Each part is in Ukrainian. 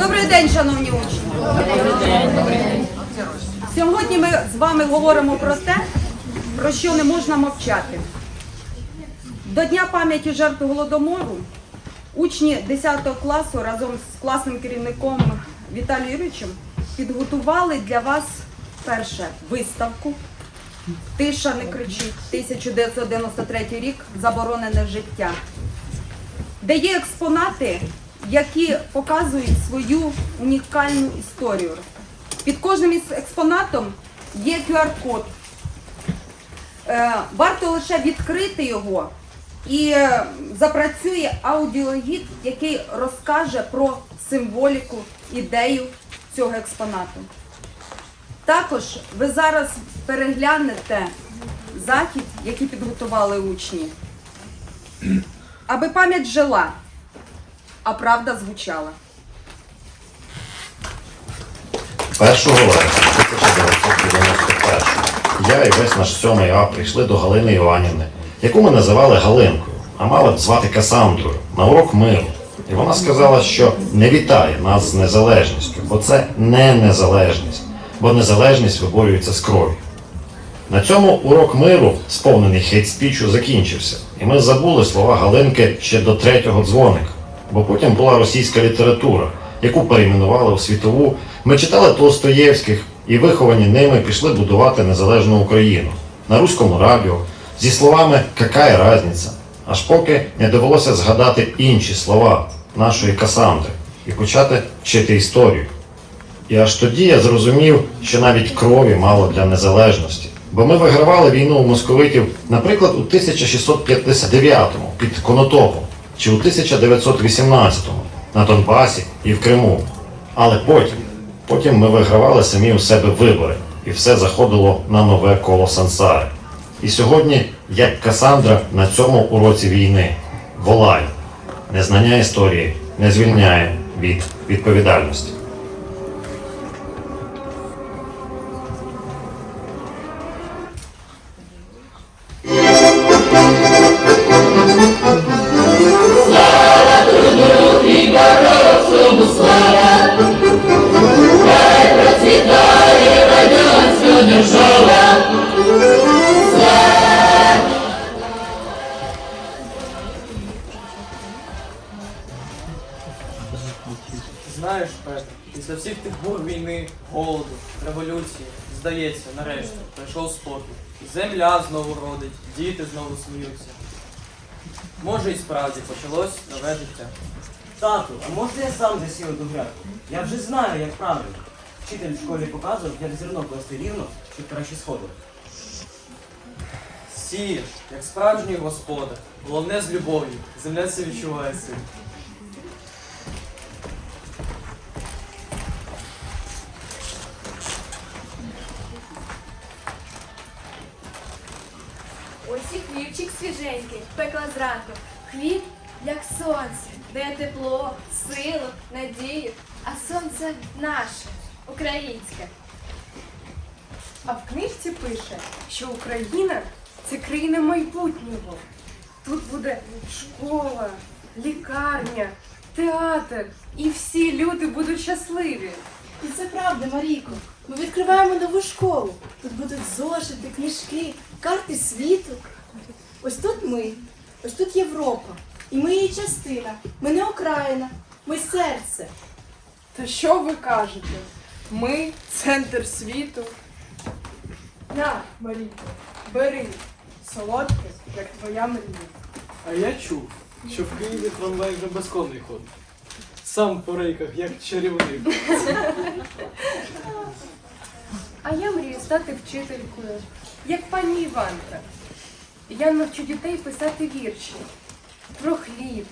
Добрий день, шановні учні. Сьогодні ми з вами говоримо про те, про що не можна мовчати. До Дня пам'яті жертв Голодомору учні 10 класу разом з класним керівником Віталієм Юрійовичем підготували для вас перше виставку Тиша не кричить 1993 рік Заборонене життя де є експонати, які показують свою унікальну історію. Під кожним із експонатом є QR-код. Е, Варто лише відкрити його і е, запрацює аудіогід, який розкаже про символіку, ідею цього експонату. Також ви зараз переглянете захід, який підготували учні аби пам'ять жила, а правда звучала. 1 вересня 1991 я і весь наш сьомий А прийшли до Галини Іванівни, яку ми називали Галинкою, а мали б звати Касандрою на урок миру. І вона сказала, що не вітає нас з незалежністю, бо це не незалежність, бо незалежність виборюється з кров'ю. На цьому урок миру, сповнений хейт-спічу, закінчився, і ми забули слова Галинки ще до третього дзвоника, бо потім була російська література, яку перейменували у світову. Ми читали Толстоєвських і виховані ними пішли будувати незалежну Україну на руському радіо зі словами «какая разниця», аж поки не довелося згадати інші слова нашої Касандри і почати вчити історію. І аж тоді я зрозумів, що навіть крові мало для незалежності. Бо ми вигравали війну у московитів, наприклад, у 1659-му під Конотопом чи у 1918-му на Донбасі і в Криму. Але потім, потім ми вигравали самі у себе вибори, і все заходило на нове коло сансари. І сьогодні, як Касандра на цьому уроці війни, волаю, незнання історії не звільняє від відповідальності. Знаєш, Петр, після всіх тих бур війни, голоду, революції, здається, нарешті, прийшов спокій. Земля знову родить, діти знову сміються. Може і справді почалось нове життя. Тату, а можна я сам засію ту грядку? Я вже знаю, як правильно. Вчитель в школі показував, як зерно класти рівно, щоб краще сходило. Сієш, як справжній господар. Головне з любов'ю. Земля це відчуває сил. Зранку. Хліб, як сонце, дає тепло, силу, надію. А сонце наше, українське. А в книжці пише, що Україна це країна майбутнього. Тут буде школа, лікарня, театр, і всі люди будуть щасливі. І це правда, Марійко. Ми відкриваємо нову школу. Тут будуть зошити, книжки, карти світу. Ось тут ми, ось тут Європа. І ми її частина. Ми не окраїна, ми серце. Та що ви кажете? Ми центр світу. На, Марійко, бери солодке, як твоя мрія. А я чув, що в Києві трамвай вже безконний ходить. Сам по рейках, як чарівник. А я мрію стати вчителькою, як пані Іванка. Я навчу дітей писати вірші про хліб,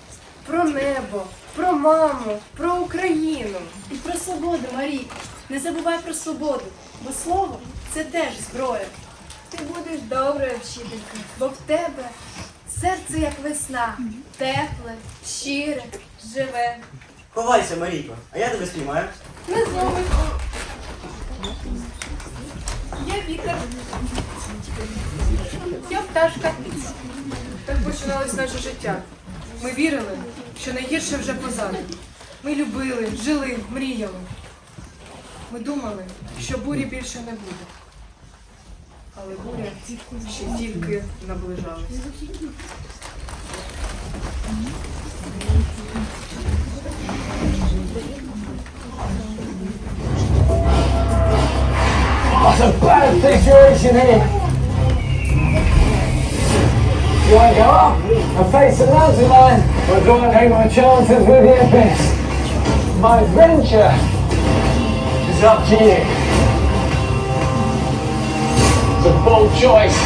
про небо, про маму, про Україну. І про свободу, Марійко. Не забувай про свободу, бо слово це теж зброя. Ти будеш доброю вчителькою, бо в тебе серце як весна, тепле, щире, живе. Ховайся, Марійко, а я тебе спіймаю. Не зловиш. Я вітер. Я пташка. Так починалось наше життя. Ми вірили, що найгірше вже позаду. Ми любили, жили, мріяли. Ми думали, що бурі більше не буде. Але буря ще тільки наближалась. Go up and face the mountain line, or do I take my chances with the abyss? My adventure is up to you. It's a bold choice.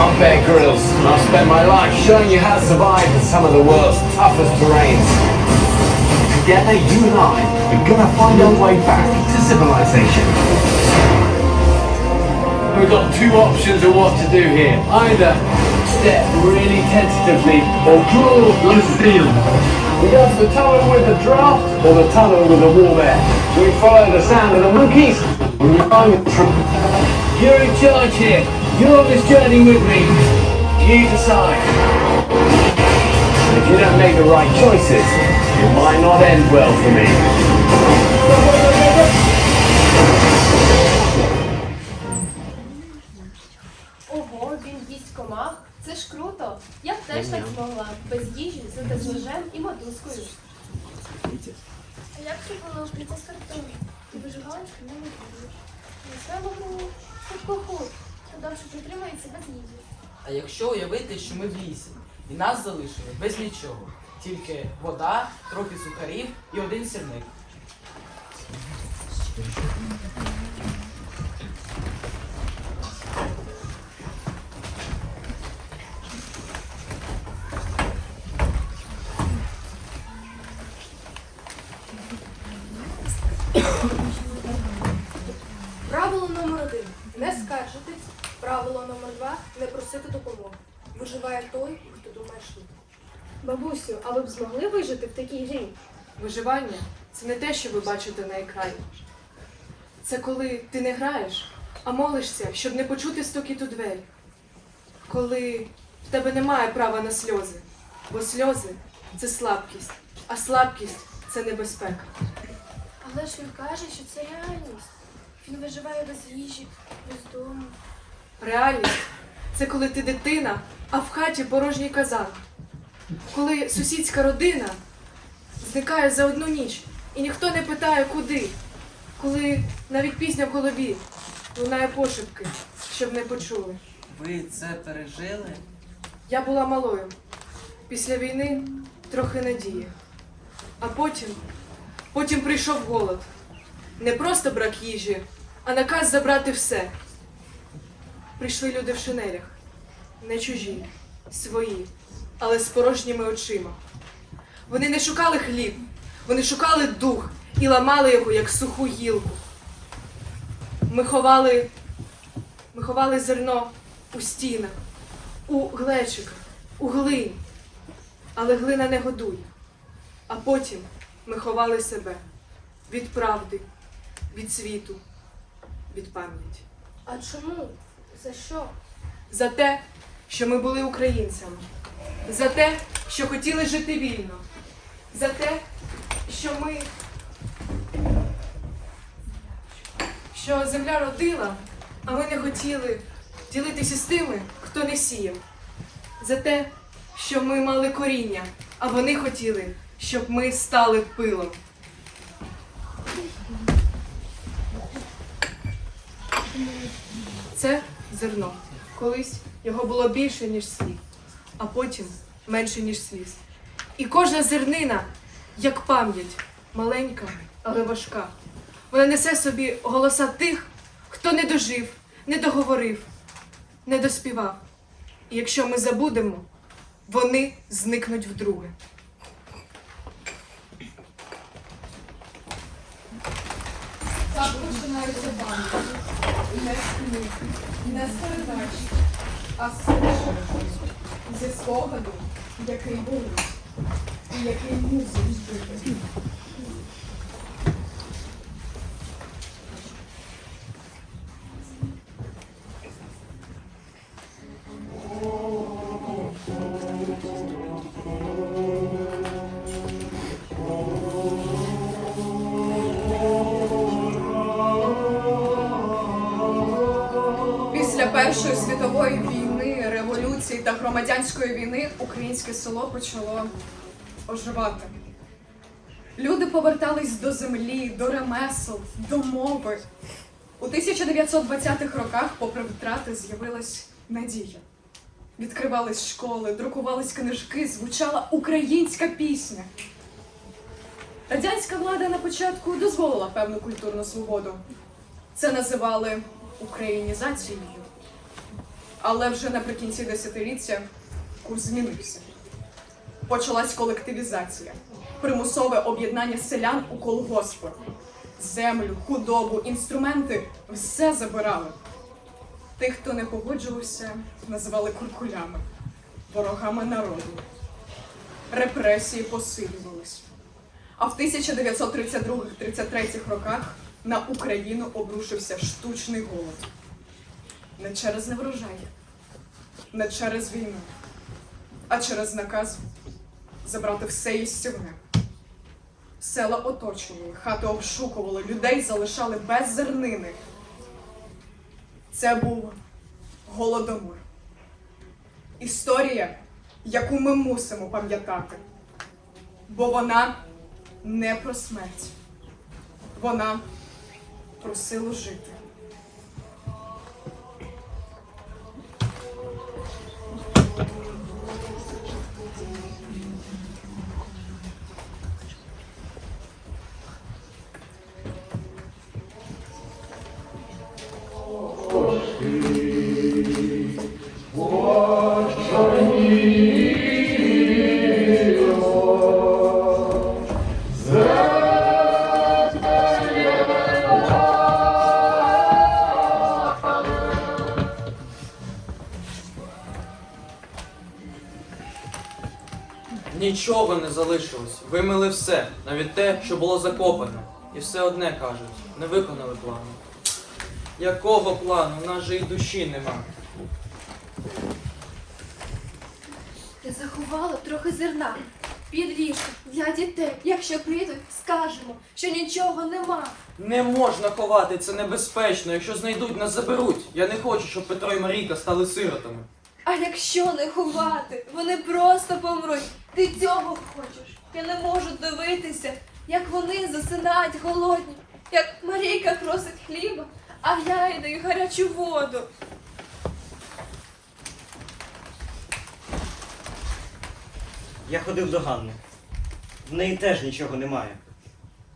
I'm Bear Grylls, and I've spent my life showing you how to survive in some of the world's toughest terrains. Together, you and I are gonna find our way back to civilization. We've got two options of what to do here. Either step really tentatively or draw like steel. We go for the tunnel with the draft or the tunnel with the warm air. We follow the sound of the monkeys or we find the. You're in charge here. You're on this journey with me. You decide. If you don't make the right choices, it might not end well for me. Теж так змогла. Без їжі, зате з ножем і мотузкою. А як це було вбиття з картону? Ти виживаєш, не виживаєш. Своєму гру худ то довше протримається без їжі. А якщо уявити, що ми в лісі, і нас залишили без нічого, тільки вода, трохи сухарів і один сірник. Два не просити допомоги. Виживає той, хто думає швидко. Бабусю, а ви б змогли вижити в такій грі? Виживання це не те, що ви бачите на екрані. Це коли ти не граєш, а молишся, щоб не почути стукіт у двері. Коли в тебе немає права на сльози, бо сльози це слабкість, а слабкість це небезпека. Але ж він каже, що це реальність. Він виживає без їжі, без дому. Реальність це коли ти дитина, а в хаті порожній казан. Коли сусідська родина зникає за одну ніч і ніхто не питає, куди. Коли навіть пісня в голові лунає пошепки, щоб не почули. Ви це пережили? Я була малою. Після війни трохи надії. А потім, потім прийшов голод. Не просто брак їжі, а наказ забрати все. Прийшли люди в шинелях, не чужі, свої, але з порожніми очима. Вони не шукали хліб, вони шукали дух і ламали його, як суху гілку. Ми ховали, ми ховали зерно у стінах, у глечиках, у глині. Але глина не годує. А потім ми ховали себе від правди, від світу, від пам'яті. А чому? За що? За те, що ми були українцями, за те, що хотіли жити вільно, за те, що ми. Що земля родила, а ми не хотіли ділитися з тими, хто не сіяв. За те, що ми мали коріння, а вони хотіли, щоб ми стали пилом. Це зерно. Колись його було більше, ніж слів, а потім менше, ніж сліз. І кожна зернина, як пам'ять, маленька, але важка. Вона несе собі голоса тих, хто не дожив, не договорив, не доспівав. І якщо ми забудемо, вони зникнуть вдруге. Так починаються пам'яті. Не передач, а з. Зі спогаду, який болить, і який мусить жити. Першої світової війни, революції та громадянської війни українське село почало оживати. Люди повертались до землі, до ремесел, до мови. У 1920-х роках, попри втрати, з'явилась надія. Відкривались школи, друкувались книжки, звучала українська пісня. Радянська влада на початку дозволила певну культурну свободу. Це називали українізацією. Але вже наприкінці десятиліття курс змінився. Почалась колективізація, примусове об'єднання селян у колгоспи. Землю, худобу, інструменти все забирали. Тих, хто не погоджувався, називали куркулями, ворогами народу. Репресії посилювались. А в 1932-33 роках на Україну обрушився штучний голод. Не через неврожай, не через війну, а через наказ забрати все їстівне. Села оточували, хати обшукували, людей залишали без зернини. Це був голодомор. Історія, яку ми мусимо пам'ятати, бо вона не про смерть, вона про силу жити. Нічого не залишилось. Вимили все, навіть те, що було закопане. І все одне кажуть, не виконали плану. Якого плану? У нас же і душі нема. Я заховала трохи зерна. Під для дітей. Якщо прийдуть, скажемо, що нічого нема. Не можна ховати, це небезпечно. Якщо знайдуть, нас заберуть. Я не хочу, щоб Петро і Марійка стали сиротами. А якщо не ховати, вони просто помруть. Ти цього хочеш. Я не можу дивитися, як вони засинають голодні, як Марійка просить хліба, а я їй даю гарячу воду. Я ходив до Ганни. В неї теж нічого немає.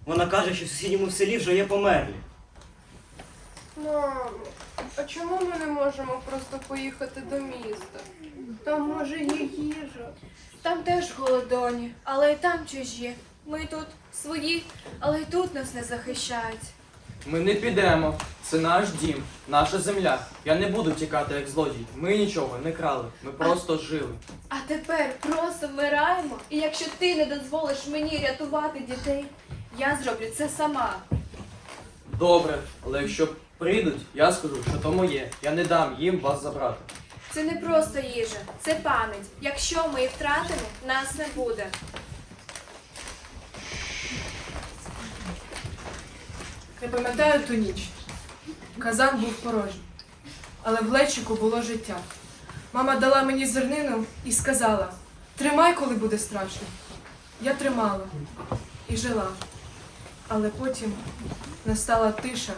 Вона каже, що в сусідньому селі вже є померлі. Мамо, а чому ми не можемо просто поїхати до міста? Там може є їжа. Там теж голодоні, але й там чужі. Ми тут свої, але й тут нас не захищають. Ми не підемо. Це наш дім, наша земля. Я не буду тікати як злодій. Ми нічого не крали. Ми просто жили. А тепер просто вмираємо, і якщо ти не дозволиш мені рятувати дітей, я зроблю це сама. Добре, але якщо прийдуть, я скажу, що то моє. Я не дам їм вас забрати. Це не просто їжа, це пам'ять. Якщо ми її втратимо, нас не буде. Я пам'ятаю ту ніч. Казан був порожній, але в лечику було життя. Мама дала мені зернину і сказала: тримай, коли буде страшно. Я тримала і жила. Але потім настала тиша,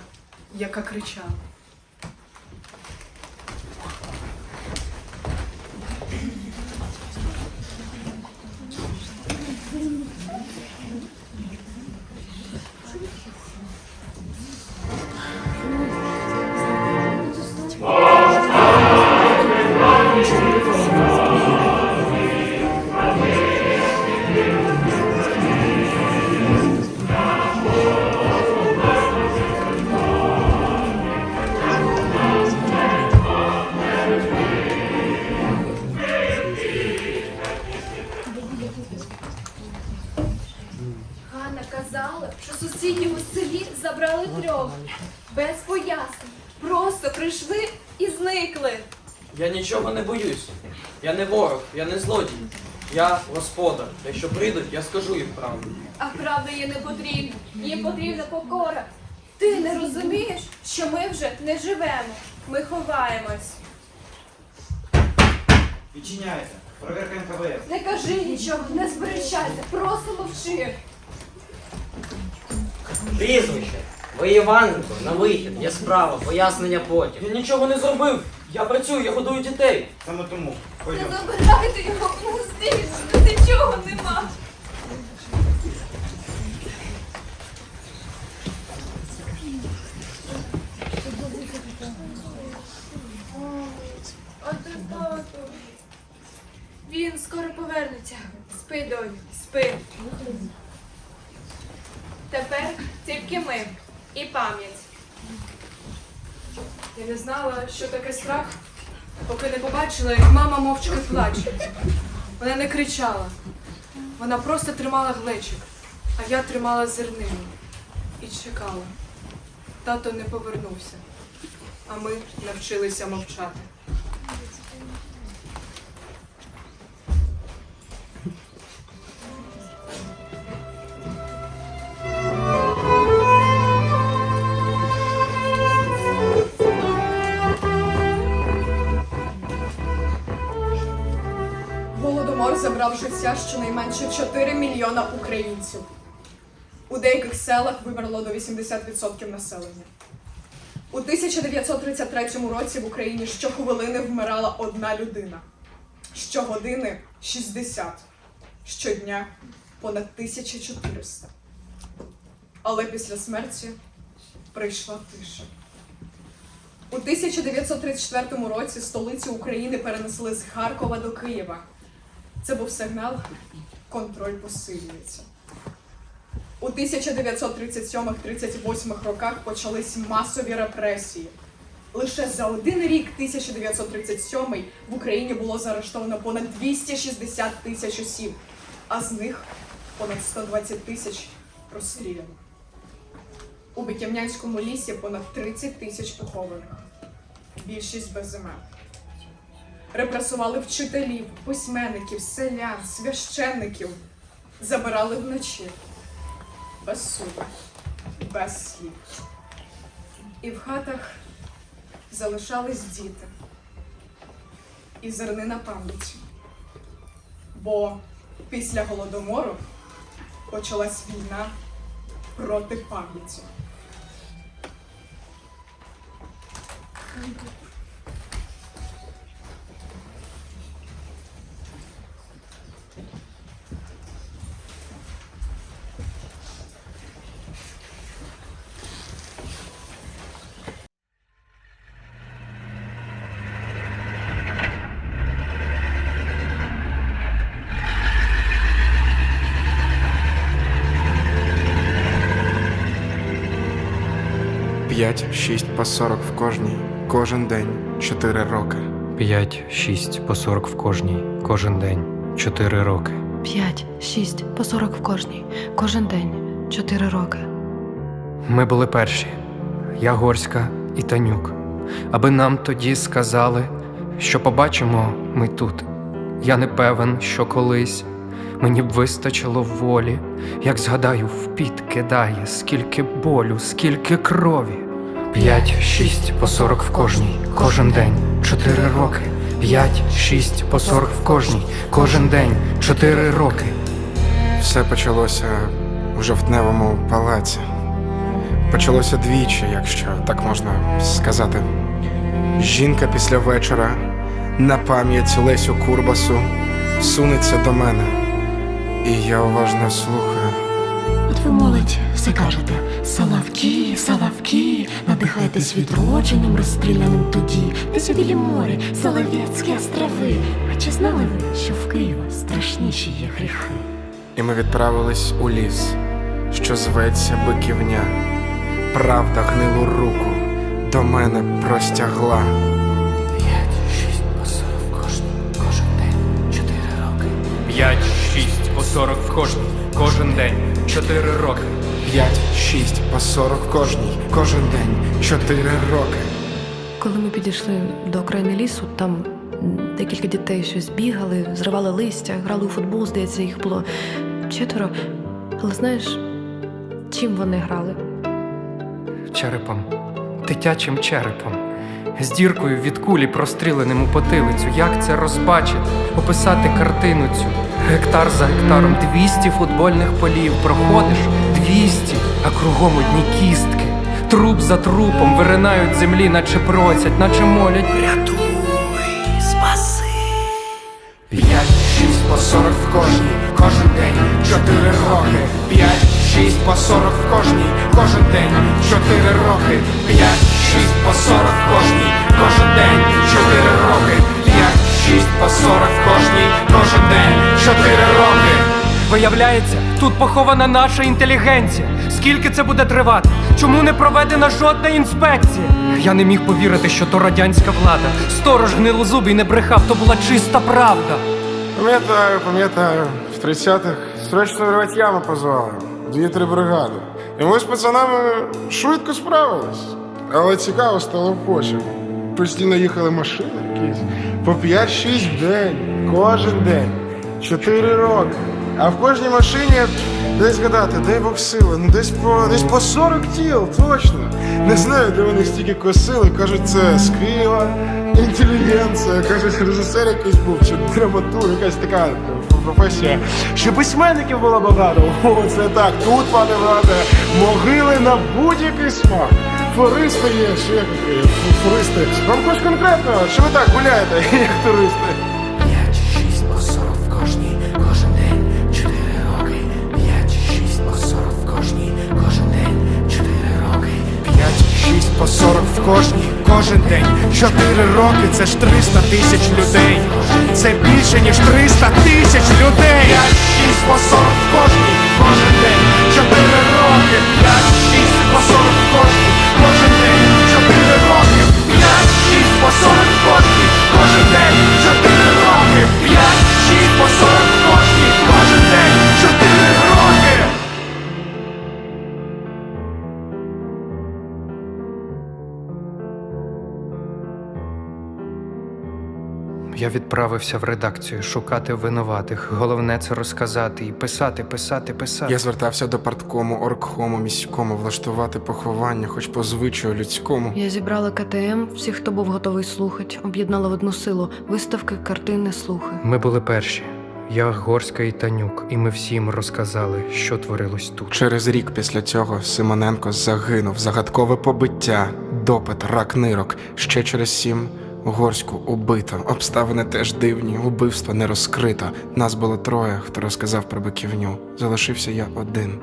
яка кричала. Не боюсь. Я не ворог, я не злодій. Я господар. Якщо прийдуть, я скажу їм правду. А правда їй не потрібна. Їм потрібна покора. Ти не розумієш, що ми вже не живемо. Ми ховаємось. Відчиняйте. Проверка НКВС. Не кажи нічого, не сперечайся, просто мовчи. Прізвище. Ви Іваненко, на вихід, є справа, пояснення потім. Я нічого не зробив. Я працюю, я годую дітей. Саме тому. Не забирайте його, ну здійсно, нічого нема. А ти тату. Він скоро повернеться. Спи, доню, спи. Тепер тільки ми і пам'ять. Я не знала, що таке страх, поки не побачила, як мама мовчки плаче. Вона не кричала. Вона просто тримала глечик, а я тримала зернину і чекала. Тато не повернувся, а ми навчилися мовчати. Голодомор забрав життя щонайменше 4 мільйона українців. У деяких селах вимерло до 80% населення. У 1933 році в Україні щохвилини вмирала одна людина. Щогодини 60. Щодня понад 1400. Але після смерті прийшла тиша. У 1934 році столицю України перенесли з Харкова до Києва. Це був сигнал, контроль посилюється. У 1937-38 роках почались масові репресії. Лише за один рік, 1937 в Україні було заарештовано понад 260 тисяч осіб, а з них понад 120 тисяч розстріляно. У Биківнянському лісі понад 30 тисяч похованих, більшість без імен. Репресували вчителів, письменників, селян, священників. Забирали вночі. Без суду, без слів. І в хатах залишались діти. І зернина пам'яті. Бо після голодомору почалась війна проти пам'яті. П'ять, шість по сорок в кожній, кожен день, чотири роки. 5, 6 по 40 в кожній, кожен день, 4 роки. 5, 6 по 40 в кожній. Кожен день. 4 роки. Ми були перші я Горська і Танюк. Аби нам тоді сказали, що побачимо ми тут. Я не певен, що колись мені б вистачило волі, як згадаю, в піт кидає, скільки болю, скільки крові. П'ять, шість по сорок в кожній, кожен день, чотири роки. П'ять, шість по сорок в кожній, кожен день, чотири роки. Все почалося у жовтневому палаці. Почалося двічі, якщо так можна сказати. Жінка після вечора на пам'ять Лесю Курбасу сунеться до мене, і я уважно слухаю. От ви молодь, все кажете Салавки, салавки, надихайтесь відродженим, розстріляним тоді, десь у білі морі, Солов'яцькі острови. А чи знали ви, що в Києві страшніші є гріхи? І ми відправились у ліс, що зветься биківня. Правда гнилу руку до мене простягла. П'ять, шість посорок кожен, кожен день, чотири роки. П'ять. 40 в кожній, кожен день, 4 роки. 5, 6, по 40 в кожній, кожен день, 4 роки. Коли ми підійшли до окраїни лісу, там декілька дітей щось бігали, зривали листя, грали у футбол, здається, їх було четверо. Але знаєш, чим вони грали? Черепом, дитячим черепом з діркою від кулі простріленим у потилицю. Як це розбачити, описати картину цю? Гектар за гектаром, 200 футбольних полів. Проходиш 200, а кругом одні кістки. Труп за трупом виринають землі, наче просять, наче молять. Рятуй, спаси. П'ять, шість по сорок в кожній, кожен день, чотири роки. П'ять, шість по сорок в кожній, кожен день, чотири роки. П'ять, шість по сорок кожній, кожен день, чотири роки. П'ять, шість по сорок кожній, кожен день, чотири роки. Виявляється, тут похована наша інтелігенція. Скільки це буде тривати? Чому не проведена жодна інспекція? Я не міг повірити, що то радянська влада. Сторож гнилозубий не брехав, то була чиста правда. Пам'ятаю, пам'ятаю, в 30-х срочно рвать яму позвали. Дві-три бригади. І ми з пацанами швидко справились. Але цікаво стало потім. Постійно їхали машини якісь. По 5-6 в день, кожен день. Чотири роки. А в кожній машині десь гадати, дай Бог сили, ну десь по десь по 40 тіл, точно. Не знаю, де вони стільки косили. Кажуть, це з Києва, інтелігенція. Кажуть, режисер якийсь був, чи драматург, якась така професія. Ще письменників було багато. О, це так. Тут, пане Владе, могили на будь-який смак. Фористи є, ще як такі. Вам хоч конкретно, чи ви так гуляєте, як туристи? П'ять, шість по сорок в кожній, кожен день, чотири роки. П'ять, шість по сорок в кожній, кожен день, чотири роки. П'ять, шість по сорок в кожній, кожен день. Чотири роки це ж 300 тисяч людей. Це більше, ніж 300 тисяч людей. П'ять, шість по сорок в кожній, кожен день. Чотири роки. П'ять, шість Я відправився в редакцію шукати винуватих. Головне це розказати і писати, писати, писати. Я звертався до парткому, оргкому, міському влаштувати поховання, хоч по звичаю людському. Я зібрала КТМ, всіх, хто був готовий слухати, об'єднала в одну силу виставки, картини, слухи. Ми були перші. Я, Горська і Танюк, і ми всім розказали, що творилось тут. Через рік після цього Симоненко загинув. Загадкове побиття, допит, рак нирок. Ще через сім Угорську убито. Обставини теж дивні, убивство не розкрито. Нас було троє, хто розказав про биківню. Залишився я один.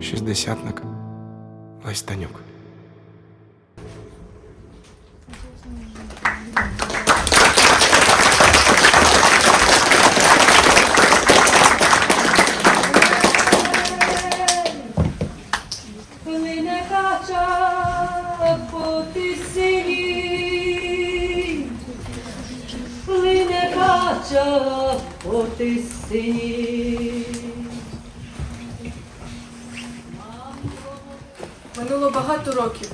Шістдесятник Лесь тисині. Минуло багато років.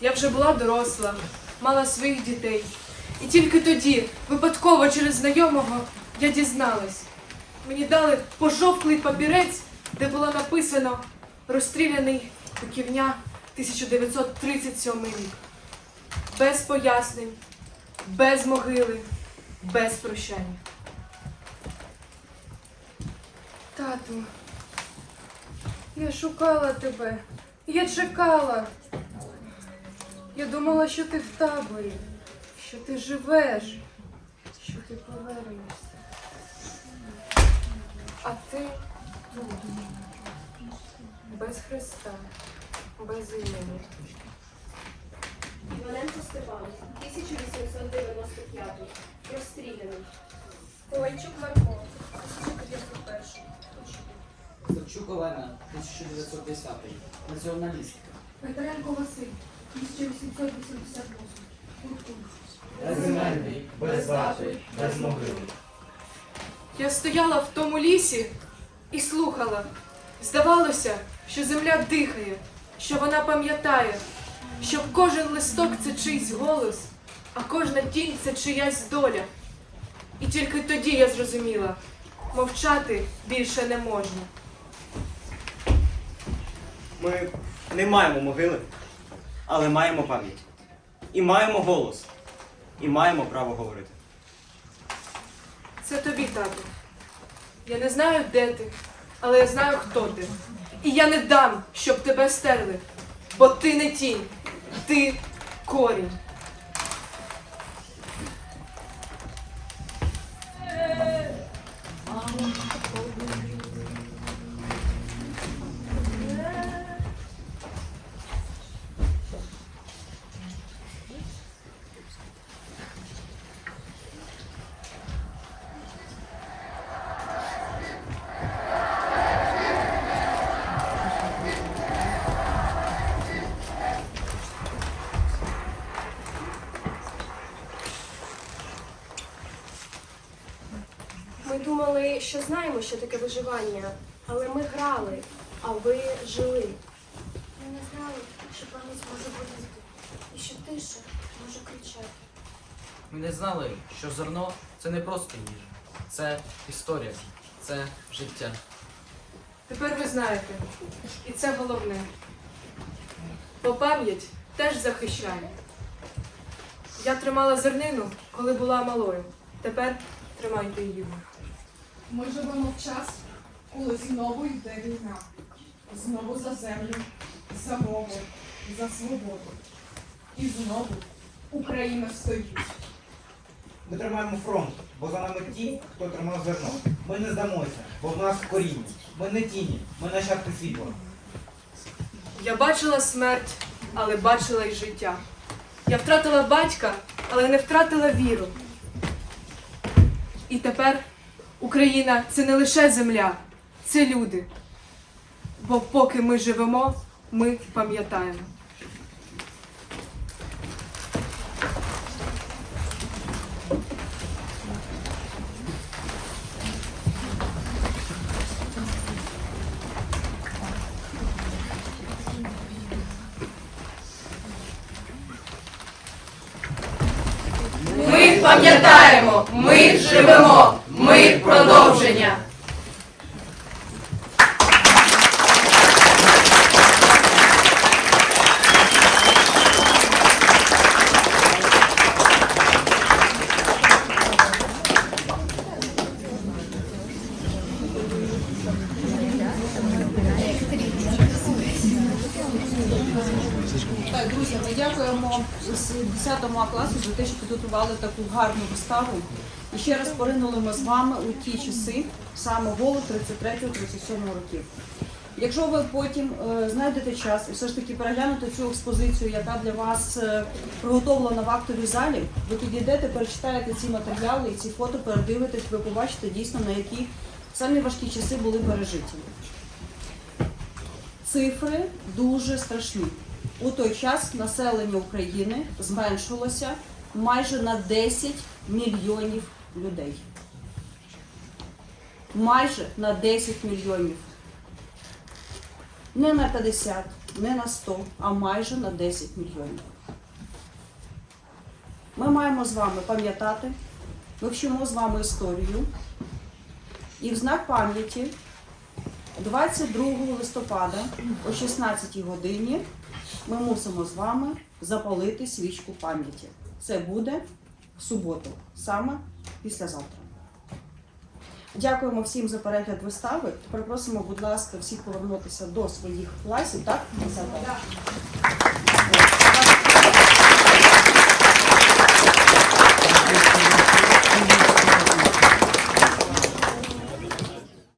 Я вже була доросла, мала своїх дітей. І тільки тоді, випадково через знайомого, я дізналась. Мені дали пожовклий папірець, де було написано розстріляний Биківня 1937 рік. Без пояснень, без могили, без прощання. Тату, я шукала тебе. Я чекала. Я думала, що ти в таборі, що ти живеш, що ти повернешся. А ти тут, без Христа, без імені. Іваненко Степан, 1895, розстріляний. Ковальчук Марко, 1901. Савчук Олена, 1910 націоналістка. Петренко Василь, 1888. Безіменний, без дати, без могили. Я стояла в тому лісі і слухала. Здавалося, що земля дихає, що вона пам'ятає, що кожен листок це чийсь голос, а кожна тінь це чиясь доля. І тільки тоді я зрозуміла, мовчати більше не можна. Ми не маємо могили, але маємо пам'ять. і маємо голос, і маємо право говорити. Це тобі, тату. Я не знаю, де ти, але я знаю, хто ти. І я не дам, щоб тебе стерли. Бо ти не тінь, ти корінь. Що знаємо, що таке виживання, але ми грали, а ви жили. Ми не знали, що пам'ять може боліти, і що тиша може кричати. Ми не знали, що зерно це не просто їжа, це історія, це життя. Тепер ви знаєте, і це головне. Бо пам'ять теж захищає. Я тримала зернину, коли була малою. Тепер тримайте її. Ми живемо в час, коли знову йде війна. Знову за землю, за мову, за свободу. І знову Україна стоїть. Ми тримаємо фронт, бо за нами ті, хто тримав зерно. Ми не здамося, бо в нас коріння. Ми не тіні, ми нащадки світла. Я бачила смерть, але бачила й життя. Я втратила батька, але не втратила віру. І тепер Україна це не лише земля, це люди. Бо поки ми живемо, ми пам'ятаємо. Ми пам'ятаємо, ми живемо, ми продовження. Те, таку гарну виставу. І ще раз поринули ми з вами у ті часи, саме голод 33-37 років. Якщо ви потім е, знайдете час і все ж таки переглянете цю експозицію, яка для вас е, приготовлена в актовій залі, ви підійдете, перечитаєте ці матеріали і ці фото передивитесь, ви побачите дійсно на які самі важкі часи були пережиті. Цифри дуже страшні. У той час населення України зменшилося майже на 10 мільйонів людей. Майже на 10 мільйонів. Не на 50, не на 100, а майже на 10 мільйонів. Ми маємо з вами пам'ятати, ми вчимо з вами історію. І в знак пам'яті 22 листопада о 16 годині ми мусимо з вами запалити свічку пам'яті. Це буде в суботу, саме післязавтра. Дякуємо всім за перегляд вистави. Тепер просимо, будь ласка, всіх повернутися до своїх класів. Так?